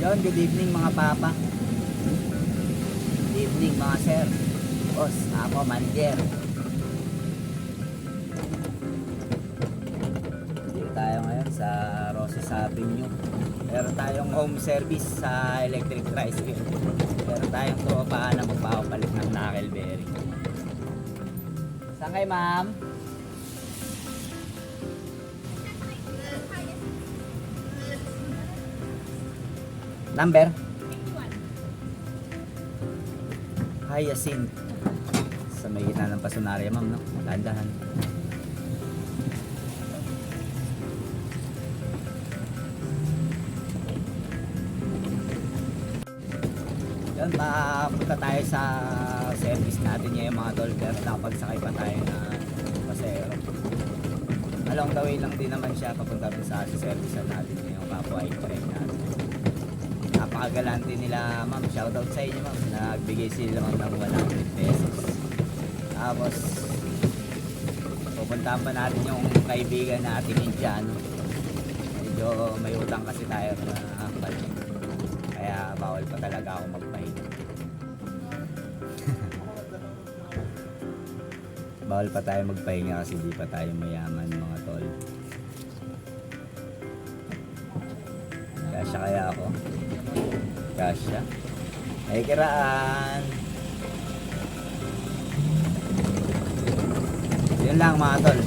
Yon, good evening mga papa. Good evening mga sir. Boss, ako manager. Dito tayo ngayon sa Roses Avenue. Meron tayong home service sa electric tricycle. Meron tayong tropa na magpapalit ng knuckle bearing. Saan kayo ma'am? Number? Hyacinth. Sa may gitna ng pasunarya, ma'am, no? Dahan-dahan. Yan, papunta tayo sa service natin ngayon mga tol. Pero nakapagsakay pa tayo na pasero. Along the way lang din naman siya papunta sa service natin yung kapwa i-friend natin napakagalante nila ma'am. Shoutout sa inyo ma'am. Nagbigay sila ma'am ng 100 pesos tapos pupuntahan pa natin yung kaibigan natin Indiano medyo may utang kasi tayo na balik kaya bawal pa talaga ako magpahinga. Bawal pa tayo magpahinga kasi di pa tayo mayaman mga tol. Kasya kaya ako? Kasya. Ay kiraan. Yun lang mga tol.